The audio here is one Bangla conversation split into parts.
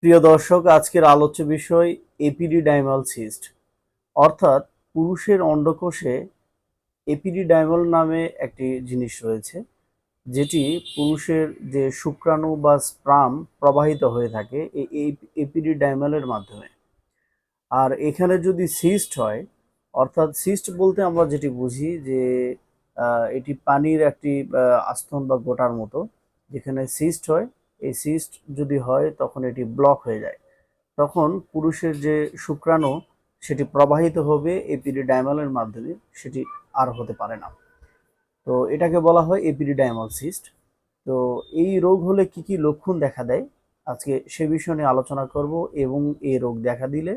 প্রিয় দর্শক, আজকের আলোচ্য বিষয় এপিডিডাইমাল সিস্ট। অর্থাৎ পুরুষের অন্ডকোষে এপিডিডাইমাল নামে একটি জিনিস রয়েছে, যেটি পুরুষের যে শুক্রাণু বা স্প্রাম প্রবাহিত হয়ে থাকে এই- এপিডিডাইমালের মাধ্যমে। আর এখানে যদি সিস্ট হয়, অর্থাৎ সিস্ট বলতে আমরা যেটি বুঝি যে এটি পানির একটি আস্তন বা গোটার মতো, যেখানে সিস্ট হয় এই সিস্ট যদি হয়, তখন এটি ব্লক হয়ে যায়। তখন পুরুষের যে শুক্রাণু, সেটি প্রবাহিত হবে এপিডিডাইমালের মাধ্যমে, সেটি আর হতে পারে না। তো এটাকে বলা হয় এপিডিডাইমাল সিস্ট তো এই রোগ হলে কি কি লক্ষণ দেখা দেয়? আজকে সে বিষয় নিয়ে আলোচনা করব এবং এই রোগ দেখা দিলে,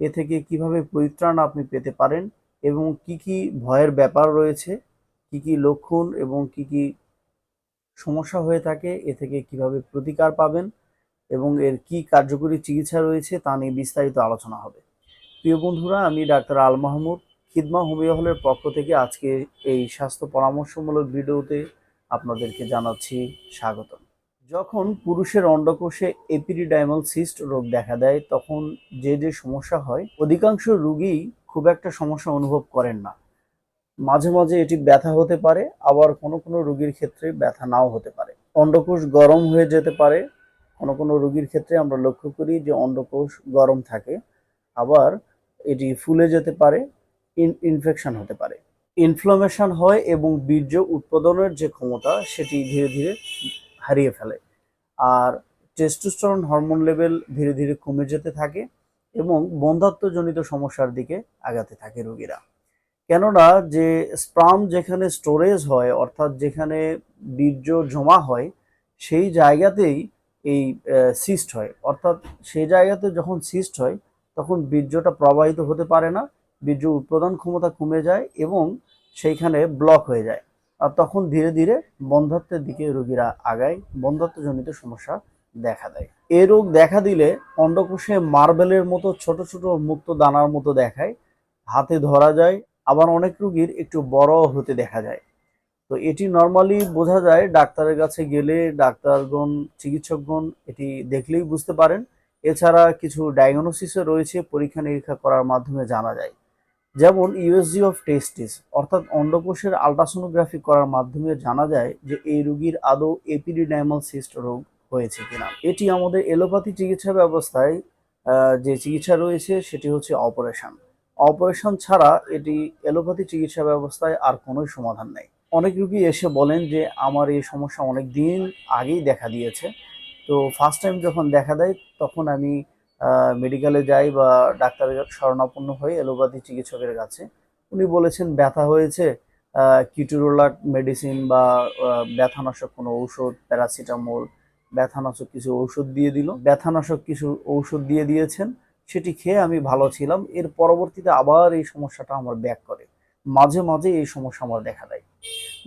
এ থেকে কীভাবে পরিত্রাণ আপনি পেতে পারেন এবং কি কি ভয়ের ব্যাপার রয়েছে, কি কি লক্ষণ এবং কি কি সমস্যা হয়ে থাকে, এ থেকে কীভাবে প্রতিকার পাবেন এবং এর কি কার্যকরী চিকিৎসা রয়েছে তা নিয়ে বিস্তারিত আলোচনা হবে। প্রিয় বন্ধুরা, আমি ডাক্তার আল মাহমুদ, খিদমা হোমিও হলের পক্ষ থেকে আজকে এই স্বাস্থ্য পরামর্শমূলক ভিডিওতে আপনাদেরকে জানাচ্ছি স্বাগতম। যখন পুরুষের অন্ডকোষে এপিডিডাইমাল সিস্ট রোগ দেখা দেয়, তখন যে যে সমস্যা হয়, অধিকাংশ রোগী খুব একটা সমস্যা অনুভব করেন না। মাঝে মাঝে এটি ব্যথা হতে পারে, আবার কোনো কোনো রোগীর ক্ষেত্রে ব্যথা নাও হতে পারে। অন্ডকোষ গরম হয়ে যেতে পারে, কোনো কোনো রোগীর ক্ষেত্রে আমরা লক্ষ্য করি যে অন্ডকোষ গরম থাকে, আবার এটি ফুলে যেতে পারে ইনফেকশন হতে পারে। ইনফ্লামেশন হয় এবং বীর্য উৎপাদনের যে ক্ষমতা, সেটি ধীরে ধীরে হারিয়ে ফেলে। আর টেস্টোস্টেরন হরমোন লেভেল ধীরে ধীরে কমে যেতে থাকে এবং বন্ধাত্মজনিত সমস্যার দিকে আগাতে থাকে রোগীরা। কেননা যে স্প্রাম যেখানে স্টোরেজ হয়, অর্থাৎ যেখানে বীর্য জমা হয়, সেই জায়গাতেই এই সিস্ট হয়। অর্থাৎ সেই জায়গাতে যখন সিস্ট হয়, তখন বীর্যটা প্রবাহিত হতে পারে না, বীর্য উৎপাদন ক্ষমতা কমে যায় এবং সেইখানে ব্লক হয়ে যায়। আর তখন ধীরে ধীরে বন্ধাত্বের দিকে রোগীরা আগায় বন্ধাত্বজনিত সমস্যা দেখা দেয়। এই রোগ দেখা দিলে অন্ডকোষে মার্বেলের মতো ছোট ছোট মুক্ত দানার মতো দেখায়, হাতে ধরা যায় আবার অনেক রুগীর একটু বড় হতে দেখা যায়। তো এটি নর্মালি বোঝা যায়, ডাক্তারের কাছে গেলে ডাক্তারগণ, চিকিৎসকগণ এটি দেখলেই বুঝতে পারেন। এছাড়া কিছু ডায়াগনোসিসও রয়েছে, পরীক্ষা নিরীক্ষা করার মাধ্যমে জানা যায়। যেমন ইউএসজি অফ টেস্টিস অর্থাৎ অন্ডকোষের আলট্রাসোনোগ্রাফি করার মাধ্যমে জানা যায় যে এই রোগীর আদৌ এপিডিডাইমাল সিস্ট রোগ হয়েছে কিনা। এটি আমাদের এলোপ্যাথি চিকিৎসা ব্যবস্থায় যে চিকিৎসা রয়েছে, সেটি হচ্ছে অপারেশন অপারেশন ছাড়া এটি এলোপ্যাথি চিকিৎসা ব্যবস্থায় আর কোনো সমাধান নেই। অনেক রুগী এসে বলেন যে, আমার এই সমস্যা অনেক দিন আগেই দেখা দিয়েছে। তো ফার্স্ট টাইম যখন দেখা দেয়, তখন আমি মেডিকেলে যাই বা ডাক্তারের শরণাপন্ন হয়ে এলোপ্যাথি চিকিৎসকের কাছে। উনি বলেছেন, ব্যথা হয়েছে কিটোরোলাক মেডিসিন বা ব্যথানাশক কোনো ঔষধ প্যারাসিটামল ব্যথানাশক কিছু ঔষধ দিয়ে দিল। ব্যথানাশক কিছু ঔষধ দিয়ে দিয়েছেন। সেটি খেয়ে আমি ভালো ছিলাম। এর পরবর্তীতে আবার এই সমস্যাটা আমার ব্যাক করে। মাঝে মাঝে এই সমস্যা আমার দেখা দেয়।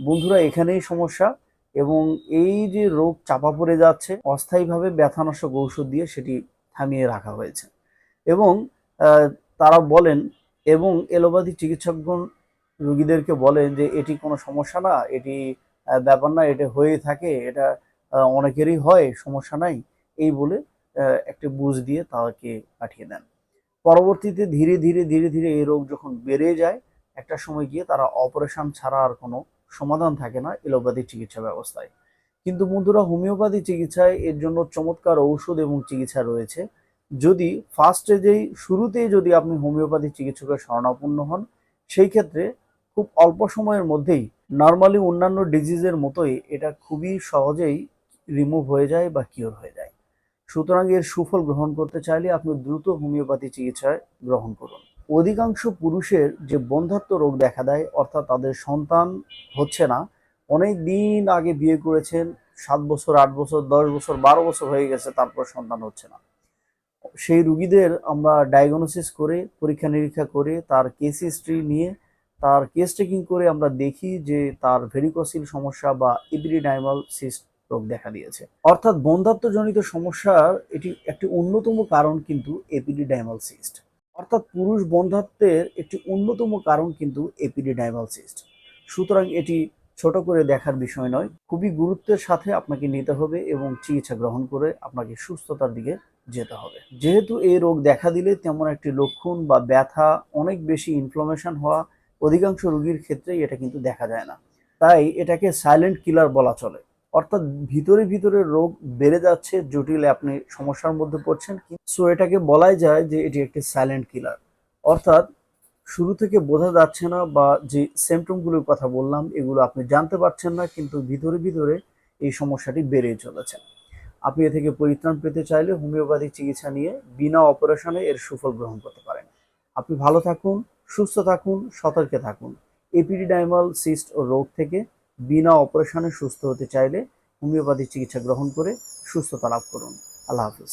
বন্ধুরা, এখানেই সমস্যা এবং এই যে রোগ চাপা পড়ে যাচ্ছে, অস্থায়ীভাবে ব্যথানাশক ঔষধ দিয়ে সেটি থামিয়ে রাখা হয়েছে এবং তারা বলেন এবং এলোপ্যাথি চিকিৎসকগণ রোগীদেরকে বলেন যে, এটি কোনো সমস্যা না, এটি ব্যাপার না, এটা হয়ে থাকে, এটা অনেকেরই হয়, সমস্যা নাই। এই বলে একটি বুঝ দিয়ে তাকে পাঠিয়ে দেন। পরবর্তীতে ধীরে ধীরে ধীরে ধীরে এই রোগ যখন বেড়ে যায়, একটা সময় গিয়ে তারা অপারেশন ছাড়া আর কোনো সমাধান থাকে না এলোপ্যাথি চিকিৎসা ব্যবস্থায়। কিন্তু বন্ধুরা, হোমিওপ্যাথি চিকিৎসায় এর জন্য চমৎকার ঔষধ এবং চিকিৎসা রয়েছে। যদি ফার্স্ট স্টেজেই শুরুতেই যদি আপনি হোমিওপ্যাথি চিকিৎসকের শরণাপন্ন হন, সেই ক্ষেত্রে খুব অল্প সময়ের মধ্যেই নর্মালি অন্যান্য ডিজিজের মতোই এটা খুবই সহজেই রিমুভ হয়ে যায় বা কিওর হয়ে যায়। সুতরাং এর সুফল গ্রহণ করতে চাইলে আপনি দ্রুত হোমিওপ্যাথি চিকিৎসায় গ্রহণ করুন। অধিকাংশ পুরুষের যে বন্ধাত্ম রোগ দেখা দেয়, অর্থাৎ তাদের সন্তান হচ্ছে না, অনেক দিন আগে বিয়ে করেছেন, সাত বছর, আট বছর, দশ বছর, বারো বছর হয়ে গেছে, তারপর সন্তান হচ্ছে না। সেই রুগীদের আমরা ডায়াগনোসিস করে, পরীক্ষা নিরীক্ষা করে, তার কেস হিস্ট্রি নিয়ে, তার কেস টেকিং করে আমরা দেখি যে তার ভেরিকসিল সমস্যা বা ইপিডিডাইমাল সিস্ট রোগ দেখা দিয়েছে। অর্থাৎ বন্ধাত্মজনিত সমস্যার এটি একটি অন্যতম কারণ কিন্তু এপিডিডাইমাল সিস্ট। অর্থাৎ পুরুষ বন্ধাত্বের একটি অন্যতম কারণ কিন্তু এপিডিডাইমাল সিস্ট। সুতরাং এটি ছোট করে দেখার বিষয় নয়, খুবই গুরুত্বের সাথে আপনাকে নিতে হবে এবং চিকিৎসা গ্রহণ করে আপনাকে সুস্থতার দিকে যেতে হবে। যেহেতু এই রোগ দেখা দিলে তেমন একটি লক্ষণ বা ব্যথা, অনেক বেশি ইনফ্লামেশন হওয়া অধিকাংশ রোগীর ক্ষেত্রেই এটা কিন্তু দেখা যায় না। তাই এটাকে সাইলেন্ট কিলার বলা চলে। অর্থাৎ ভিতরে ভিতরে রোগ বেড়ে যাচ্ছে, জটিলে আপনি সমস্যার মধ্যে পড়ছেন সো এটাকে বলাই যায় যে এটি একটি সাইলেন্ট কিলার অর্থাৎ শুরু থেকে বোঝা যাচ্ছে না বা যে সিমটমগুলোর কথা বললাম, এগুলো আপনি জানতে পারছেন না, কিন্তু ভিতরে ভিতরে এই সমস্যাটি বেড়েই চলেছে। আপনি এ থেকে পরিত্রাণ পেতে চাইলে হোমিওপ্যাথিক চিকিৎসা নিয়ে বিনা অপারেশনে এর সুফল গ্রহণ করতে পারেন। আপনি ভালো থাকুন, সুস্থ থাকুন, সতর্কে থাকুন। এপিডিডাইমাল সিস্ট ও রোগ থেকে বিনা অপারেশনে সুস্থ হতে চাইলে হোমিওপ্যাথি চিকিৎসা গ্রহণ করে সুস্থতা লাভ করুন। আল্লাহ হাফিজ।